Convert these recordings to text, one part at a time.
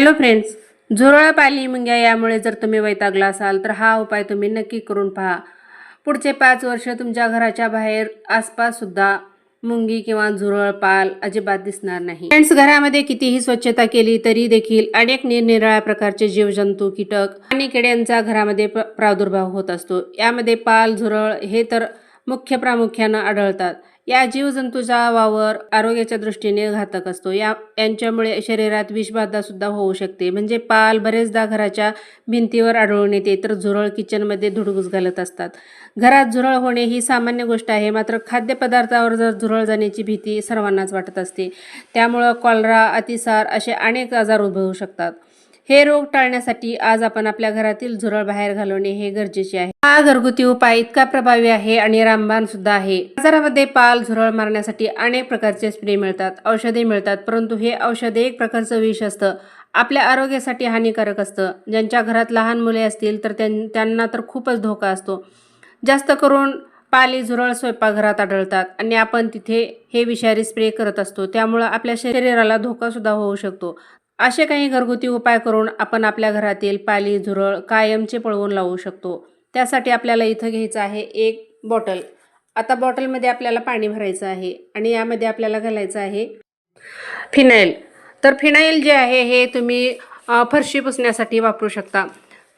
Hello friends झुरळ पाली मुंग्या यामुळे जर तुम्ही वैतागला असाल तर हा उपाय तुम्ही नक्की करून पहा. पुढचे पाच वर्ष तुमच्या घराच्या बाहेर आसपास सुद्धा मुंगी किंवा झुरळ पाल अजिबात दिसणार नाही. फ्रेंड्स घरामध्ये कितीही स्वच्छता केली तरी देखील अनेक निरनिराळ्या प्रकारचे जीवजंतू कीटक आणि किड्यांचा घरामध्ये प्रादुर्भाव होत असतो. यामध्ये पाल झुरळ हे तर मुख्य प्रामुख्यानं आढळतात. या जीवजंतूचा वावर आरोग्याच्या दृष्टीने घातक असतो. या यांच्यामुळे शरीरात विषबाधा सुद्धा होऊ शकते. म्हणजे पाल बरेचदा घराच्या भिंतीवर आढळून येते तर झुरळ किचनमध्ये धुडगूस घालत असतात. घरात झुरळ होणे ही सामान्य गोष्ट आहे मात्र खाद्यपदार्थावर जर झुरळ जाण्याची भीती सर्वांनाच वाटत असते. त्यामुळं कॉलरा अतिसार असे अनेक आजार उद्भवू शकतात. हे रोग टाळण्यासाठी आज आपण आपल्या घरातील झुरळ बाहेर घालवणे हे गरजेचे आहे. हा घरगुती उपाय इतका प्रभावी आहे आणि रामबाण सुद्धा आहे. बाजारामध्ये पाल झुरळ मारण्यासाठी अनेक प्रकारचे स्प्रे मिळतात औषधे मिळतात परंतु हे औषध एक प्रकारचं विष असतं. आपल्या आरोग्यासाठी हानिकारक असतं. ज्यांच्या घरात लहान मुले असतील तर त्यांना तर खूपच धोका असतो. जास्त करून पाली झुरळ स्वयंपाकघरात आढळतात आणि आपण तिथे हे विषारी स्प्रे करत असतो. त्यामुळं आपल्या शरीराला धोकासुद्धा होऊ शकतो. असे काही घरगुती उपाय करून आपण आपल्या घरातील पाली झुरळ कायमचे पळवून लावू शकतो. त्यासाठी आपल्याला इथं घ्यायचं आहे एक बॉटल. आता बॉटलमध्ये आपल्याला पाणी भरायचं आहे आणि यामध्ये आपल्याला घालायचं आहे फिनाईल. तर फिनाईल जे आहे हे तुम्ही फरशी पुसण्यासाठी वापरू शकता.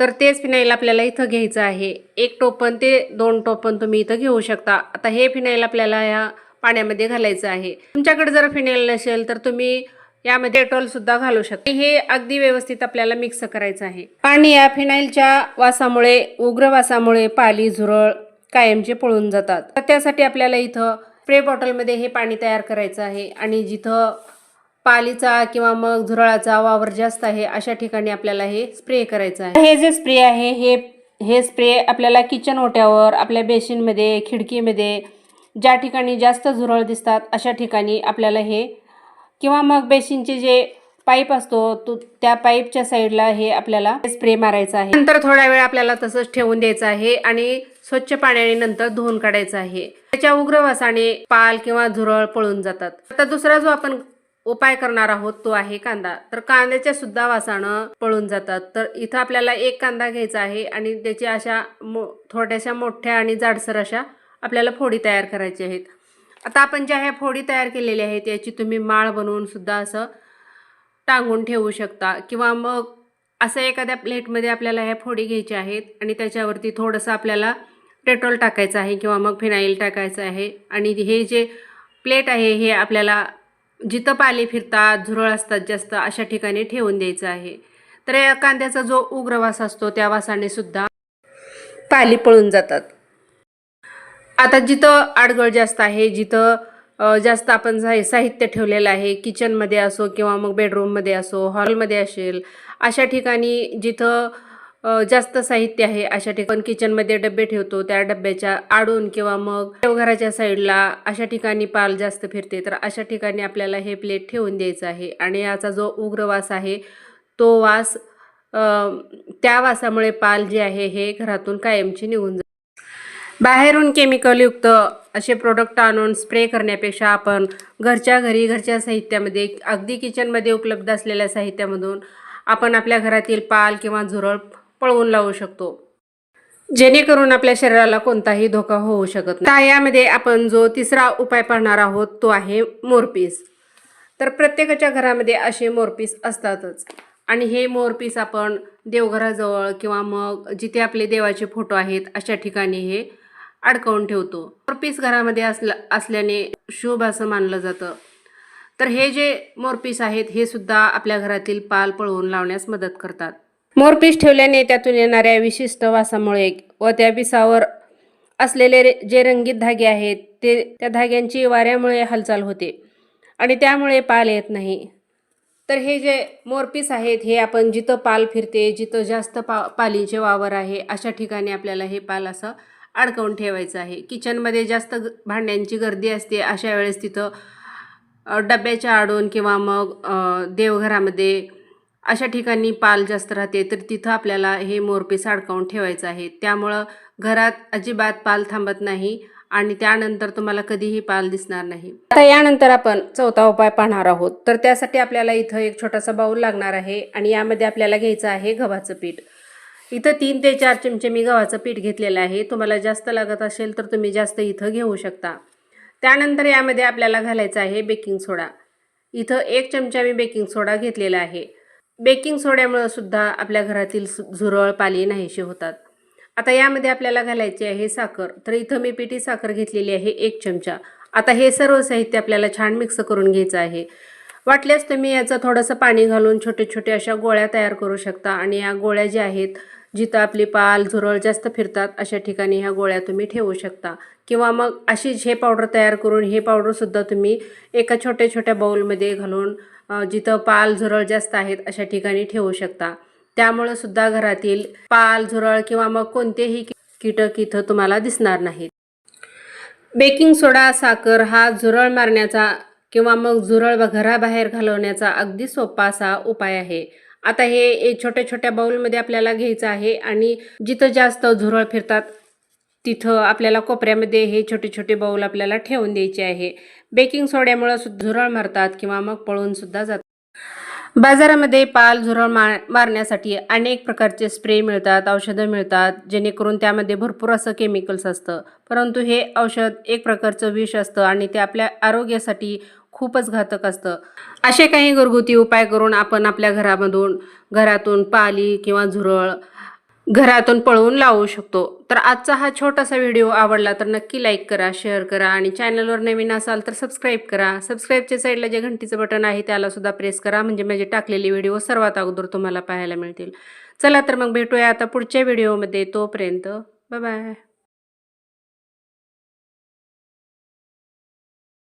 तर तेच फिनाईल आपल्याला इथं घ्यायचं आहे. एक टोपण ते दोन टोपण तुम्ही इथं घेऊ शकता. आता हे फिनाईल आपल्याला या पाण्यामध्ये घालायचं आहे. तुमच्याकडे जर फिनाईल नसेल तर तुम्ही यामध्ये डेटॉल सुद्धा घालू शकते. हे अगदी व्यवस्थित आपल्याला मिक्स करायचं आहे. आणि या फिनाईलच्या वासामुळे उग्र वासामुळे पाली झुरळ कायमचे पळून जातात. तर त्यासाठी आपल्याला इथं स्प्रे बॉटलमध्ये हे पाणी तयार करायचं आहे आणि जिथं पालीचा किंवा मग झुरळाचा वावर जास्त आहे अशा ठिकाणी आपल्याला हे स्प्रे करायचं आहे. हे जे स्प्रे आहे हे हे स्प्रे आपल्याला किचन ओट्यावर आपल्या बेसिनमध्ये खिडकीमध्ये ज्या ठिकाणी जास्त झुरळ दिसतात अशा ठिकाणी आपल्याला हे किंवा मग बेसिनचे जे पाईप असतो तो त्या पाईपच्या साईडला हे आपल्याला स्प्रे मारायचा आहे. नंतर थोडा वेळ आपल्याला तसंच ठेवून द्यायचं आहे आणि स्वच्छ पाण्याने नंतर धुवून काढायचं आहे. त्याच्या उग्र वासाने पाल किंवा झुरळ पळून जातात. आता दुसरा जो आपण उपाय करणार आहोत तो आहे कांदा. तर कांद्याच्या सुद्धा वासानं पळून जातात. तर इथं आपल्याला एक कांदा घ्यायचा आहे आणि त्याची अशा मो थोड्याशा मोठ्या आणि जाडसर अशा आपल्याला फोडी तयार करायची आहेत. आता आपण ज्या ह्या फोडी तयार केलेल्या आहेत याची तुम्ही माळ बनवून सुद्धा असं टांगून ठेवू शकता. किंवा मग असं एखाद्या प्लेटमध्ये आपल्याला ह्या फोडी घ्यायच्या आहेत आणि त्याच्यावरती थोडंसं आपल्याला डेटॉल टाकायचं आहे किंवा मग फिनाईल टाकायचं आहे. आणि हे जे प्लेट आहे हे आपल्याला जिथं पाले फिरतात झुरळ असतात जास्त अशा ठिकाणी ठेवून द्यायचं आहे. तर या कांद्याचा जो उग्र वास असतो त्या वासाने सुद्धा पाली पळून जातात. आता जिथं आडगळ जास्त आहे जिथं जास्त आपण साहित्य ठेवलेलं आहे किचनमध्ये असो किंवा मग बेडरूममध्ये असो हॉलमध्ये असेल अशा ठिकाणी जिथं जास्त साहित्य आहे अशा ठिकाणी किचनमध्ये डबे ठेवतो त्या डब्याच्या आडून किंवा मग देवघराच्या साईडला अशा ठिकाणी पाल जास्त फिरते तर अशा ठिकाणी आपल्याला हे प्लेट ठेवून द्यायचं आहे. आणि याचा जो उग्र वास आहे तो वास त्या वासामुळे पाल जे आहे हे घरातून कायमची निघून बाहेरून केमिकलयुक्त असे प्रोडक्ट आणून स्प्रे करण्यापेक्षा आपण घरच्या घरी घरच्या साहित्यामध्ये अगदी किचनमध्ये उपलब्ध असलेल्या साहित्यामधून आपण आपल्या घरातील पाल किंवा झुरळ पळवून लावू शकतो. जेणेकरून आपल्या शरीराला कोणताही धोका होऊ शकत नाही. यामध्ये आपण जो तिसरा उपाय पाहणार आहोत तो आहे मोरपीस. तर प्रत्येकाच्या घरामध्ये असे मोरपीस असतातच. आणि हे मोरपीस आपण देवघराजवळ किंवा मग जिथे आपले देवाचे फोटो आहेत अशा ठिकाणी हे अडकवून ठेवतो. मोरपीस घरामध्ये असल्या असल्याने शुभ असं मानलं जातं. तर हे जे मोरपीस आहेत हे सुद्धा आपल्या घरातील पाल पळवून लावण्यास मदत करतात. मोरपीस ठेवल्याने त्यातून येणाऱ्या विशिष्ट वासामुळे व त्या पिसावर असलेले जे रंगीत धागे आहेत ते त्या धाग्यांची वाऱ्यामुळे हालचाल होते आणि त्यामुळे पाल येत नाही. तर हे जे मोरपीस आहेत हे आपण जिथं पाल फिरते जिथं जास्त पा पालीचे वावर आहे अशा ठिकाणी आपल्याला हे पाल असं अडकवून ठेवायचं आहे. किचनमध्ये जास्त भांड्यांची गर्दी असते अशा वेळेस तिथं डब्याच्या आडून किंवा मग देवघरामध्ये अशा ठिकाणी पाल जास्त राहते तर तिथं आपल्याला हे मोरपीस अडकावून ठेवायचं आहे. त्यामुळं घरात अजिबात पाल थांबत नाही आणि त्यानंतर तुम्हाला कधीही पाल दिसणार नाही. आता यानंतर आपण चौथा उपाय पाहणार आहोत. तर त्यासाठी आपल्याला इथं एक छोटासा बाऊल लागणार आहे आणि यामध्ये आपल्याला घ्यायचं आहे गव्हाचं पीठ. इथं तीन ते चार चमचे मी गव्हाचं पीठ घेतलेलं आहे. तुम्हाला जास्त लागत असेल तर तुम्ही जास्त इथं घेऊ शकता. त्यानंतर यामध्ये आपल्याला घालायचं आहे बेकिंग सोडा. इथं एक चमचा मी बेकिंग सोडा घेतलेला आहे. बेकिंग सोड्यामुळं सुद्धा आपल्या घरातील सु- झुरळ पाली नाहीशी होतात. आता यामध्ये आपल्याला घालायची आहे साखर. तर इथं मी पिठी साखर घेतलेली आहे एक चमचा. आता हे सर्व साहित्य आपल्याला छान मिक्स करून घ्यायचं आहे. वाटल्यास तुम्ही याचं थोडंसं पाणी घालून छोटे छोटे अशा गोळ्या तयार करू शकता आणि या गोळ्या ज्या आहेत जिथं आपली पाल झुरळ जास्त फिरतात अशा ठिकाणी ह्या गोळ्या तुम्ही ठेवू शकता. किंवा मग अशीच हे पावडर तयार करून हे पावडरसुद्धा तुम्ही एका छोट्या छोट्या बाऊलमध्ये घालून जिथं पाल झुरळ जास्त आहेत अशा ठिकाणी ठेवू शकता. त्यामुळं सुद्धा घरातील पाल झुरळ किंवा मग कोणतेही कीटक इथं तुम्हाला दिसणार नाहीत. बेकिंग सोडा साखर हा झुरळ मारण्याचा किंवा मग झुरळ घराबाहेर घालवण्याचा अगदी सोपा असा उपाय आहे. आता हे छोट्या छोट्या बाऊलमध्ये आपल्याला घ्यायचं आहे आणि जिथं जास्त झुरळ फिरतात तिथं आपल्याला कोपऱ्यामध्ये हे छोटे छोटे बाऊल आपल्याला ठेवून द्यायचे आहे. बेकिंग सोड्यामुळं सुद्धा झुरळ मारतात किंवा मग पळून सुद्धा जातात. बाजारामध्ये पाल झुरळ मार मारण्यासाठी अनेक प्रकारचे स्प्रे मिळतात औषधं मिळतात जेणेकरून त्यामध्ये भरपूर असं केमिकल्स असतं. परंतु हे औषध एक प्रकारचं विष असतं आणि ते आपल्या आरोग्यासाठी खूपच घातक असतं. असे काही घरगुती उपाय करून आपण आपल्या घरामधून घरातून पाली किंवा झुरळ घरातून पळवून लावू शकतो. तर आजचा हा छोटासा व्हिडिओ आवडला तर नक्की लाईक करा शेअर करा आणि चॅनलवर नवीन असाल तर सबस्क्राईब करा. सबस्क्राईबच्या साईडला जे घंटीचं बटन आहे त्याला सुद्धा प्रेस करा. म्हणजे माझे टाकलेले व्हिडिओ सर्वात अगोदर तुम्हाला पाहायला मिळतील. चला तर मग भेटूया आता पुढच्या व्हिडिओमध्ये. तोपर्यंत बाय